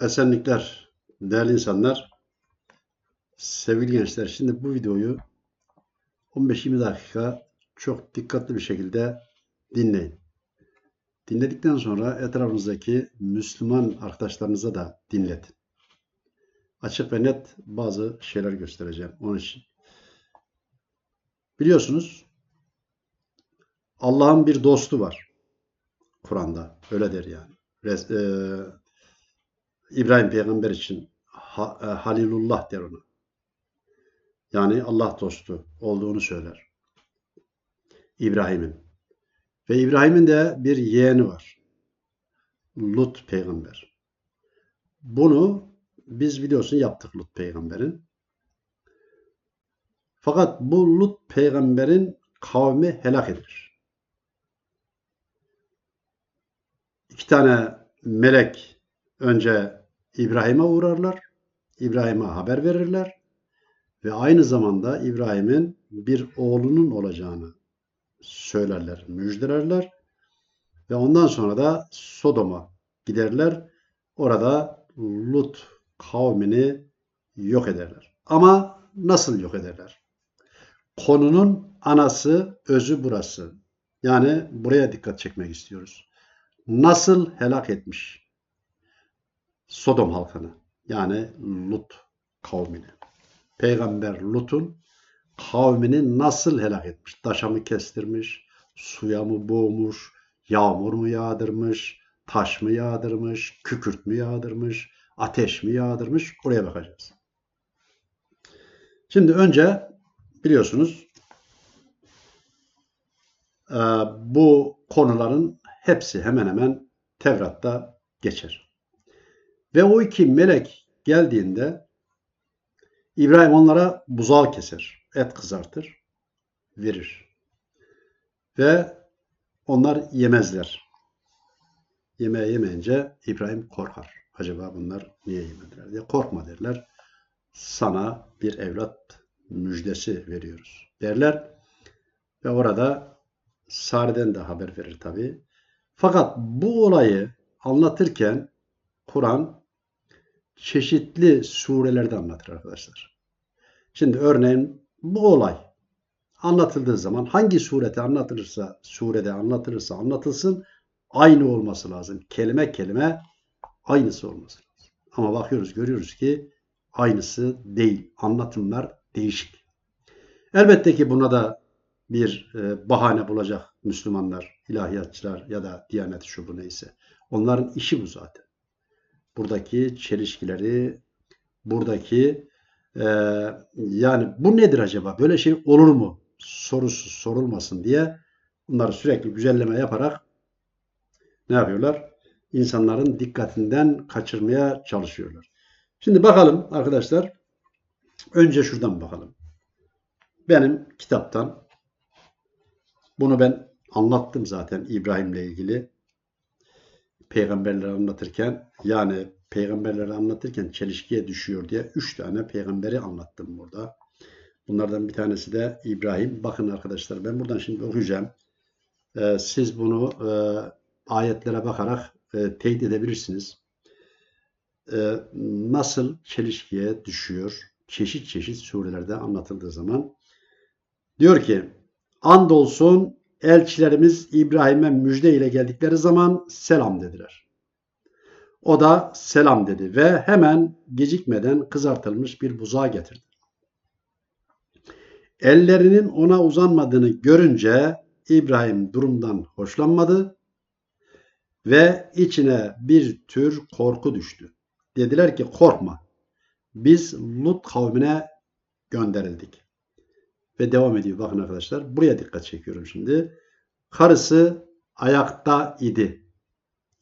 Esenlikler, değerli insanlar, sevgili gençler. Şimdi bu videoyu 15-20 dakika çok dikkatli bir şekilde dinleyin. Dinledikten sonra etrafınızdaki Müslüman arkadaşlarınıza da dinletin. Açık ve net bazı şeyler göstereceğim. Onun için. Biliyorsunuz Allah'ın bir dostu var. Kur'an'da. Öyle der yani. Res- eee, İbrahim peygamber için e, Halilullah der ona. Yani Allah dostu olduğunu söyler. İbrahim'in. Ve İbrahim'in de bir yeğeni var. Lut peygamber. Bunu biz biliyorsun yaptık Lut peygamberin. Fakat bu Lut peygamberin kavmi helak edilir. İki tane melek önce İbrahim'e uğrarlar. İbrahim'e haber verirler. Ve aynı zamanda İbrahim'in bir oğlunun olacağını söylerler, müjdelerler. Ve ondan sonra da Sodom'a giderler. Orada Lut kavmini yok ederler. Ama nasıl yok ederler? Konunun anası, özü burası. Yani buraya dikkat çekmek istiyoruz. Nasıl helak etmiş Sodom halkını? Yani Lut kavmini. Peygamber Lut'un kavmini nasıl helak etmiş? Taşa mı kestirmiş? Suya mı boğmuş? Yağmur mu yağdırmış? Taş mı yağdırmış? Kükürt mü yağdırmış? Ateş mi yağdırmış? Oraya bakacağız. Şimdi önce biliyorsunuz e, bu konuların hepsi hemen hemen Tevrat'ta geçer. Ve o iki melek geldiğinde İbrahim onlara buzağı keser, et kızartır, verir. Ve onlar yemezler. Yemeği yemeyince İbrahim korkar. Acaba bunlar niye yemediler diye korkma derler. Sana bir evlat müjdesi veriyoruz derler. Ve orada Sare'den de haber verir tabi. Fakat bu olayı anlatırken Kur'an çeşitli surelerde anlatır arkadaşlar. Şimdi örneğin bu olay anlatıldığı zaman hangi surete anlatılırsa, surede anlatılırsa anlatılsın aynı olması lazım. Kelime kelime aynısı olması lazım. Ama bakıyoruz görüyoruz ki aynısı değil. Anlatımlar değişik. Elbette ki buna da bir e, bahane bulacak Müslümanlar, ilahiyatçılar ya da Diyanet şu bu neyse. Onların işi bu zaten. Buradaki çelişkileri, buradaki e, yani bu nedir acaba? Böyle şey olur mu? Sorusu sorulmasın diye bunları sürekli güzelleme yaparak ne yapıyorlar? İnsanların dikkatinden kaçırmaya çalışıyorlar. Şimdi bakalım arkadaşlar. Önce şuradan bakalım. Benim kitaptan bunu ben anlattım zaten İbrahim'le ilgili. Peygamberleri anlatırken yani peygamberleri anlatırken çelişkiye düşüyor diye üç tane peygamberi anlattım burada. Bunlardan bir tanesi de İbrahim. Bakın arkadaşlar ben buradan şimdi okuyacağım. Ee, siz bunu e, ayetlere bakarak e, teyit edebilirsiniz. E, nasıl çelişkiye düşüyor çeşit çeşit surelerde anlatıldığı zaman. Diyor ki andolsun elçilerimiz İbrahim'e müjde ile geldikleri zaman selam dediler. O da selam dedi ve hemen gecikmeden kızartılmış bir buzağı getirdi. Ellerinin ona uzanmadığını görünce İbrahim durumdan hoşlanmadı ve içine bir tür korku düştü. Dediler ki korkma. Biz Lut kavmine gönderildik. Ve devam ediyor bakın arkadaşlar. Buraya dikkat çekiyorum şimdi. Karısı ayakta idi.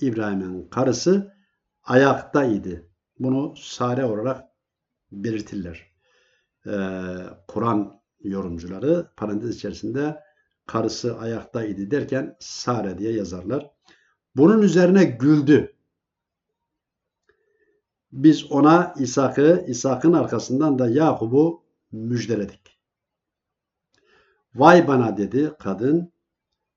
İbrahim'in karısı ayakta idi. Bunu Sare olarak belirtirler. Ee, Kur'an yorumcuları parantez içerisinde karısı ayakta idi derken Sare diye yazarlar. Bunun üzerine güldü. Biz ona İshak'ı, İshak'ın arkasından da Yakub'u müjdeledik. Vay bana dedi kadın.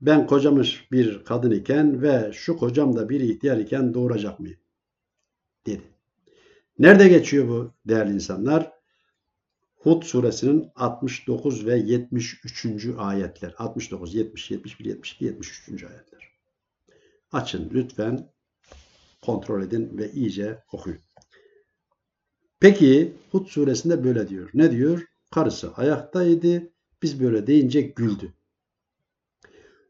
Ben kocamış bir kadın iken ve şu kocam da bir ihtiyar iken doğuracak mıyım? Dedi. Nerede geçiyor bu değerli insanlar? Hud suresinin 69 ve 73. ayetler. 69, 70, 71, 72, 73. ayetler. Açın lütfen kontrol edin ve iyice okuyun. Peki Hud suresinde böyle diyor. Ne diyor? Karısı ayaktaydı. Biz böyle deyince güldü.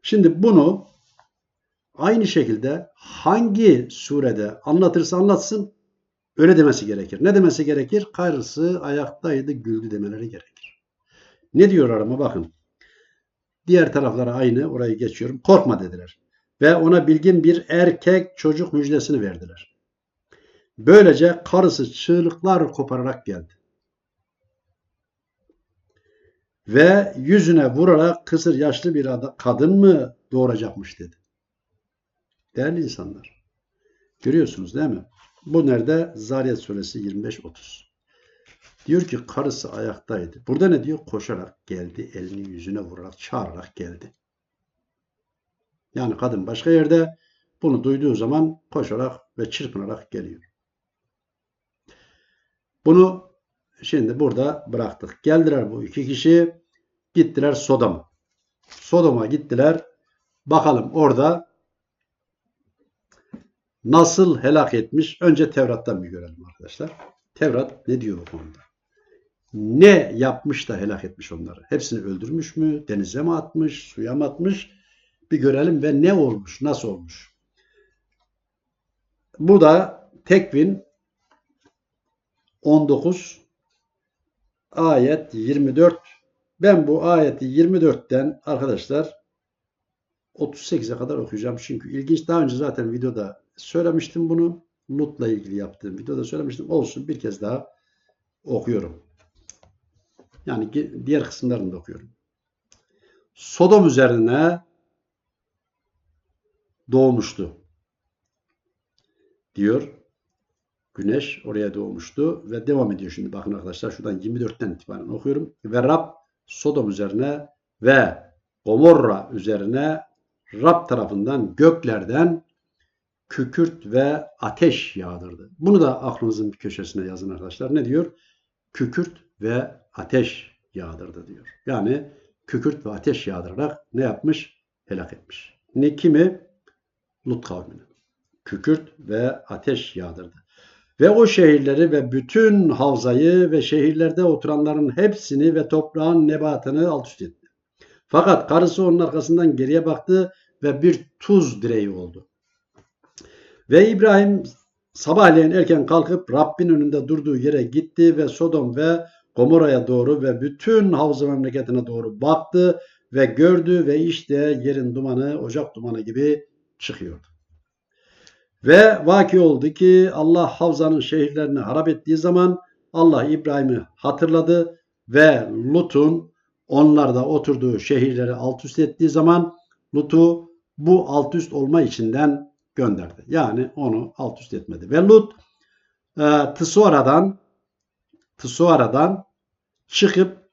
Şimdi bunu aynı şekilde hangi surede anlatırsa anlatsın öyle demesi gerekir. Ne demesi gerekir? Karısı ayaktaydı güldü demeleri gerekir. Ne diyorlar ama bakın. Diğer taraflara aynı orayı geçiyorum. Korkma dediler. Ve ona bilgin bir erkek çocuk müjdesini verdiler. Böylece karısı çığlıklar kopararak geldi. Ve yüzüne vurarak kısır yaşlı bir kadın mı doğuracakmış dedi. Değerli insanlar. Görüyorsunuz değil mi? Bu nerede? Zariyat suresi 25-30. Diyor ki karısı ayaktaydı. Burada ne diyor? Koşarak geldi. Elini yüzüne vurarak, çağırarak geldi. Yani kadın başka yerde bunu duyduğu zaman koşarak ve çırpınarak geliyor. Bunu şimdi burada bıraktık. Geldiler bu iki kişi. Gittiler Sodom'a. Sodom'a gittiler. Bakalım orada nasıl helak etmiş? Önce Tevrat'tan bir görelim arkadaşlar. Tevrat ne diyor bu konuda? Ne yapmış da helak etmiş onları? Hepsini öldürmüş mü? Denize mi atmış? Suya mı atmış? Bir görelim ve ne olmuş? Nasıl olmuş? Bu da Tekvin 19 ayet 24. Ben bu ayeti 24'ten arkadaşlar 38'e kadar okuyacağım. Çünkü ilginç. Daha önce zaten videoda söylemiştim bunu. Lut'la ilgili yaptığım videoda söylemiştim. Olsun bir kez daha okuyorum. Yani diğer kısımlarını da okuyorum. Sodom üzerine doğmuştu. Diyor. Güneş oraya doğmuştu ve devam ediyor şimdi. Bakın arkadaşlar şuradan 24'ten itibaren okuyorum. Ve Rab Sodom üzerine ve Gomorra üzerine Rab tarafından göklerden kükürt ve ateş yağdırdı. Bunu da aklınızın bir köşesine yazın arkadaşlar. Ne diyor? Kükürt ve ateş yağdırdı diyor. Yani kükürt ve ateş yağdırarak ne yapmış? Helak etmiş. Ne kimi? Lut kavmini. Kükürt ve ateş yağdırdı. Ve o şehirleri ve bütün havzayı ve şehirlerde oturanların hepsini ve toprağın nebatını alt üst etti. Fakat karısı onun arkasından geriye baktı ve bir tuz direği oldu. Ve İbrahim sabahleyin erken kalkıp Rabbin önünde durduğu yere gitti ve Sodom ve Gomorra'ya doğru ve bütün havza memleketine doğru baktı ve gördü ve işte yerin dumanı ocak dumanı gibi çıkıyordu. Ve vaki oldu ki Allah Havza'nın şehirlerini harap ettiği zaman Allah İbrahim'i hatırladı ve Lut'un onlarda oturduğu şehirleri alt üst ettiği zaman Lut'u bu alt üst olma içinden gönderdi. Yani onu alt üst etmedi. Ve Lut e, Tsuara'dan Tsuara'dan çıkıp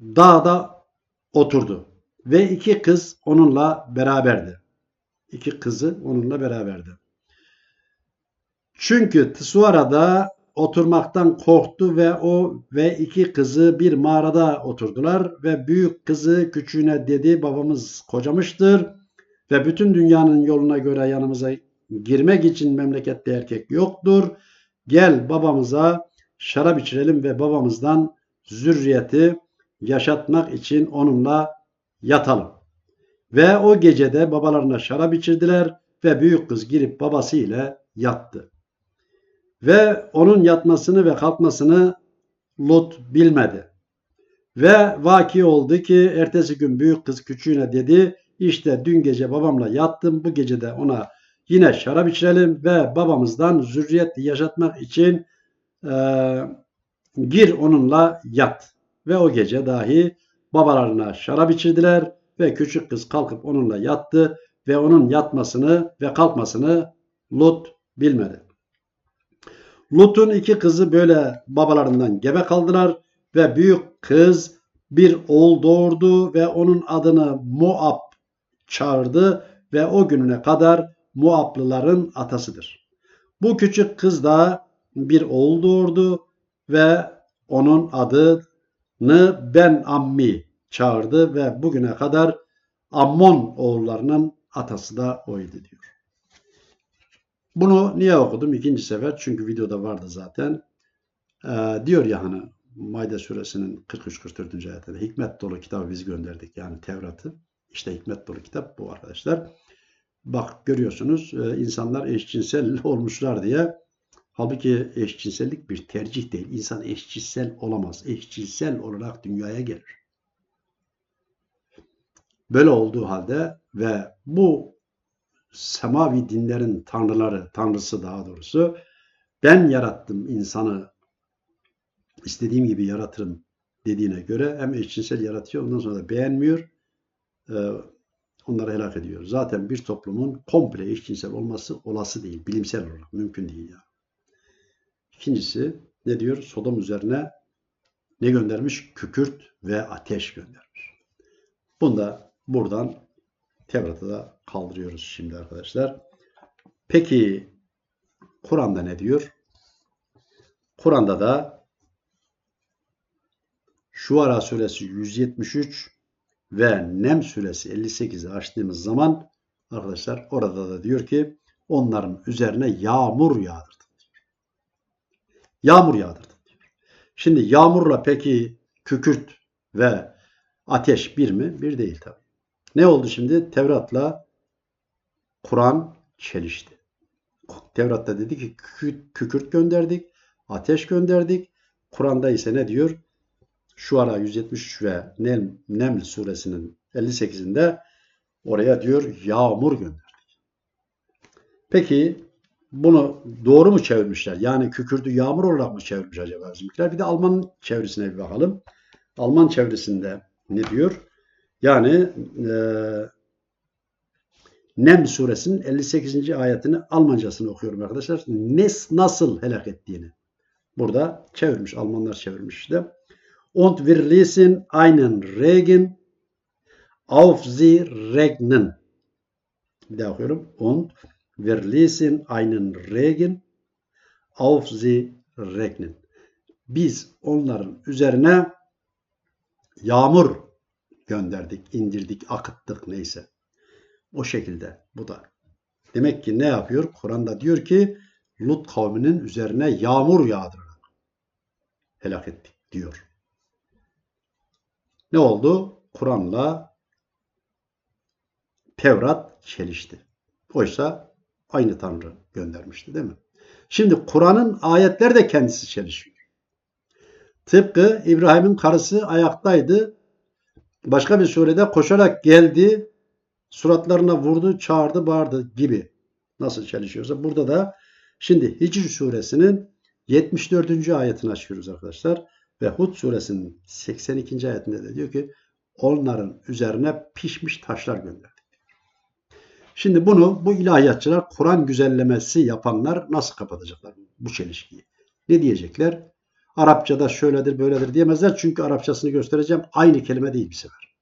dağda oturdu. Ve iki kız onunla beraberdi. İki kızı onunla beraberdi. Çünkü Tsuara'da oturmaktan korktu ve o ve iki kızı bir mağarada oturdular ve büyük kızı küçüğüne dedi babamız kocamıştır ve bütün dünyanın yoluna göre yanımıza girmek için memlekette erkek yoktur. Gel babamıza şarap içirelim ve babamızdan zürriyeti yaşatmak için onunla yatalım. Ve o gecede babalarına şarap içirdiler ve büyük kız girip babası ile yattı. Ve onun yatmasını ve kalkmasını Lut bilmedi. Ve vaki oldu ki ertesi gün büyük kız küçüğüne dedi işte dün gece babamla yattım bu gece de ona yine şarap içirelim ve babamızdan zürriyet yaşatmak için e, gir onunla yat. Ve o gece dahi babalarına şarap içirdiler ve küçük kız kalkıp onunla yattı ve onun yatmasını ve kalkmasını Lut bilmedi. Lut'un iki kızı böyle babalarından gebe kaldılar ve büyük kız bir oğul doğurdu ve onun adını Moab çağırdı ve o gününe kadar Muablıların atasıdır. Bu küçük kız da bir oğul doğurdu ve onun adını Ben Ammi çağırdı ve bugüne kadar Ammon oğullarının atası da oydu diyor. Bunu niye okudum? İkinci sefer çünkü videoda vardı zaten. Ee, diyor ya hani Maide suresinin 43-44. ayetinde hikmet dolu kitabı biz gönderdik yani Tevrat'ı. İşte hikmet dolu kitap bu arkadaşlar. Bak görüyorsunuz e, insanlar eşcinsel olmuşlar diye. Halbuki eşcinsellik bir tercih değil. İnsan eşcinsel olamaz. Eşcinsel olarak dünyaya gelir. Böyle olduğu halde ve bu semavi dinlerin tanrıları, tanrısı daha doğrusu ben yarattım insanı istediğim gibi yaratırım dediğine göre hem eşcinsel yaratıyor ondan sonra da beğenmiyor. E, onları helak ediyor. Zaten bir toplumun komple eşcinsel olması olası değil. Bilimsel olarak mümkün değil ya. İkincisi ne diyor? Sodom üzerine ne göndermiş? Kükürt ve ateş göndermiş. Bunu da buradan Tevrat'ı da kaldırıyoruz şimdi arkadaşlar. Peki Kur'an'da ne diyor? Kur'an'da da Şuara suresi 173 ve Nem suresi 58'i açtığımız zaman arkadaşlar orada da diyor ki onların üzerine yağmur yağdırdı. Yağmur yağdırdı. Şimdi yağmurla peki kükürt ve ateş bir mi? Bir değil tabi. Ne oldu şimdi? Tevrat'la Kur'an çelişti. Tevrat'ta dedi ki kükürt gönderdik, ateş gönderdik. Kur'an'da ise ne diyor? Şuara 173 ve Nem, Neml suresinin 58'inde oraya diyor yağmur gönderdik. Peki bunu doğru mu çevirmişler? Yani kükürdü yağmur olarak mı çevirmiş acaba bizimkiler? Bir de Alman çevresine bir bakalım. Alman çevresinde ne diyor? Yani e, Nem suresinin 58. ayetini Almancasını okuyorum arkadaşlar. Nes nasıl helak ettiğini. Burada çevirmiş. Almanlar çevirmiş işte. Und wir ließen einen Regen auf sie regnen. Bir daha okuyorum. Und wir ließen einen Regen auf sie regnen. Biz onların üzerine yağmur gönderdik, indirdik, akıttık neyse. O şekilde bu da. Demek ki ne yapıyor? Kur'an'da diyor ki Lut kavminin üzerine yağmur yağdırarak helak ettik diyor. Ne oldu? Kur'an'la Tevrat çelişti. Oysa aynı Tanrı göndermişti değil mi? Şimdi Kur'an'ın ayetleri de kendisi çelişiyor. Tıpkı İbrahim'in karısı ayaktaydı. Başka bir surede koşarak geldi. Suratlarına vurdu, çağırdı, bağırdı gibi. Nasıl çelişiyorsa burada da şimdi Hicr suresinin 74. ayetini açıyoruz arkadaşlar. Ve Hud suresinin 82. ayetinde de diyor ki onların üzerine pişmiş taşlar gönderdik. Şimdi bunu bu ilahiyatçılar Kur'an güzellemesi yapanlar nasıl kapatacaklar bu çelişkiyi? Ne diyecekler? Arapçada şöyledir böyledir diyemezler. Çünkü Arapçasını göstereceğim. Aynı kelime değil bir sefer.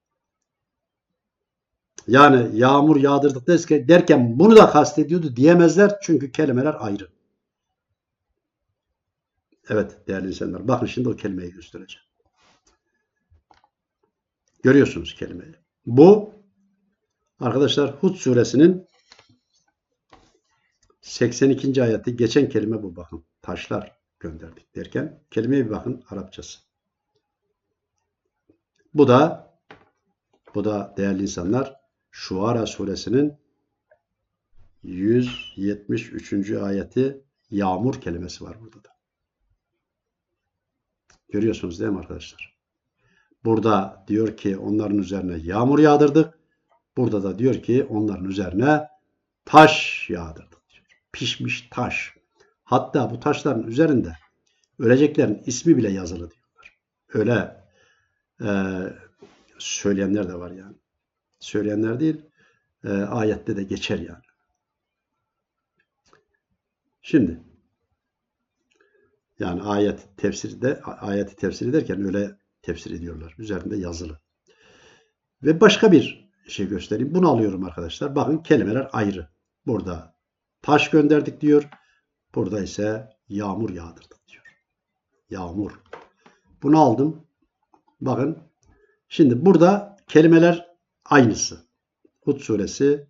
Yani yağmur yağdırdık derken bunu da kastediyordu diyemezler. Çünkü kelimeler ayrı. Evet değerli insanlar. Bakın şimdi o kelimeyi göstereceğim. Görüyorsunuz kelimeyi. Bu arkadaşlar Hud suresinin 82. ayeti geçen kelime bu bakın. Taşlar gönderdik derken kelimeye bir bakın Arapçası. Bu da bu da değerli insanlar Şuara suresinin 173. ayeti yağmur kelimesi var burada da. Görüyorsunuz değil mi arkadaşlar? Burada diyor ki onların üzerine yağmur yağdırdık. Burada da diyor ki onların üzerine taş yağdırdık. Diyor. Pişmiş taş. Hatta bu taşların üzerinde öleceklerin ismi bile yazılı diyorlar. Öyle e, söyleyenler de var yani. Söyleyenler değil, e, ayette de geçer yani. Şimdi yani ayet tefsirde ayeti tefsir ederken öyle tefsir ediyorlar. Üzerinde yazılı. Ve başka bir şey göstereyim. Bunu alıyorum arkadaşlar. Bakın kelimeler ayrı. Burada taş gönderdik diyor. Burada ise yağmur yağdırdık diyor. Yağmur. Bunu aldım. Bakın. Şimdi burada kelimeler aynısı. Hud suresi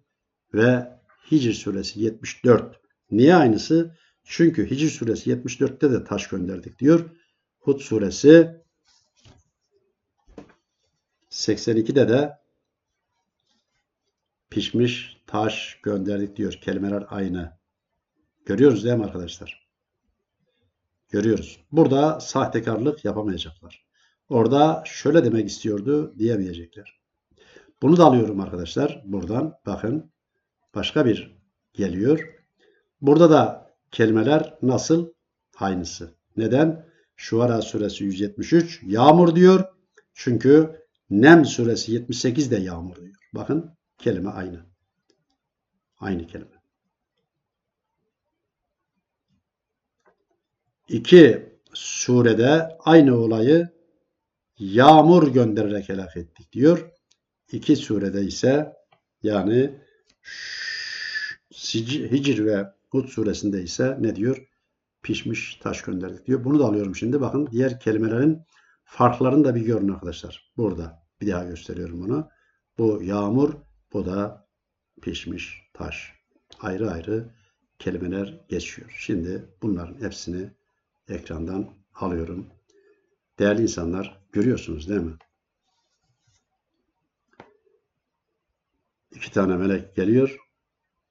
ve Hicr suresi 74. Niye aynısı? Çünkü Hicr suresi 74'te de taş gönderdik diyor. Hud suresi 82'de de pişmiş taş gönderdik diyor. Kelimeler aynı. Görüyoruz değil mi arkadaşlar? Görüyoruz. Burada sahtekarlık yapamayacaklar. Orada şöyle demek istiyordu diyemeyecekler. Bunu da alıyorum arkadaşlar. Buradan bakın. Başka bir geliyor. Burada da kelimeler nasıl? Aynısı. Neden? Şuara suresi 173 yağmur diyor. Çünkü Nem suresi 78 de yağmur diyor. Bakın kelime aynı. Aynı kelime. İki surede aynı olayı yağmur göndererek helak ettik diyor. İki surede ise yani Hicr ve Hud suresinde ise ne diyor? Pişmiş taş gönderdik diyor. Bunu da alıyorum şimdi. Bakın diğer kelimelerin farklarını da bir görün arkadaşlar. Burada bir daha gösteriyorum bunu. Bu yağmur, bu da pişmiş taş. Ayrı ayrı kelimeler geçiyor. Şimdi bunların hepsini ekrandan alıyorum. Değerli insanlar görüyorsunuz değil mi? İki tane melek geliyor.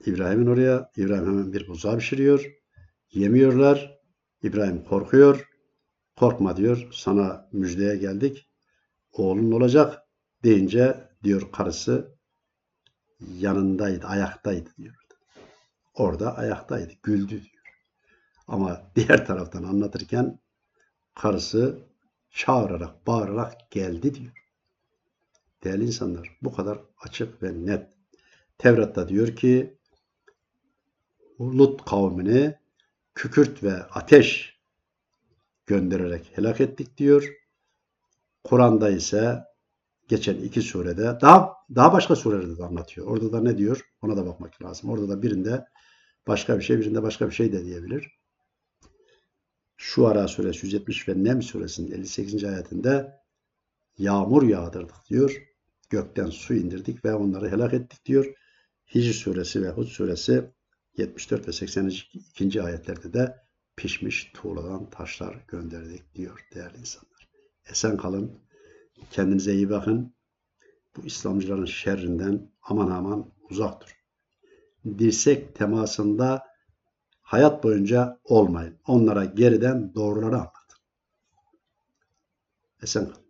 İbrahim'in oraya. İbrahim hemen bir buzağı pişiriyor. Yemiyorlar. İbrahim korkuyor. Korkma diyor. Sana müjdeye geldik. Oğlun olacak deyince diyor karısı yanındaydı, ayaktaydı diyor. Orada ayaktaydı, güldü diyor. Ama diğer taraftan anlatırken karısı çağırarak, bağırarak geldi diyor. Değerli insanlar bu kadar açık ve net. Tevrat'ta diyor ki Lut kavmini kükürt ve ateş göndererek helak ettik diyor. Kur'an'da ise geçen iki surede daha daha başka surelerde de anlatıyor. Orada da ne diyor? Ona da bakmak lazım. Orada da birinde başka bir şey, birinde başka bir şey de diyebilir. Şu ara suresi 170 ve Nem suresinin 58. ayetinde yağmur yağdırdık diyor. Gökten su indirdik ve onları helak ettik diyor. Hicr suresi ve Hud suresi 74 ve 82. ayetlerde de pişmiş tuğladan taşlar gönderdik diyor değerli insanlar. Esen kalın. Kendinize iyi bakın. Bu İslamcıların şerrinden aman aman uzak durun. Dirsek temasında hayat boyunca olmayın. Onlara geriden doğruları anlatın. Esen kalın.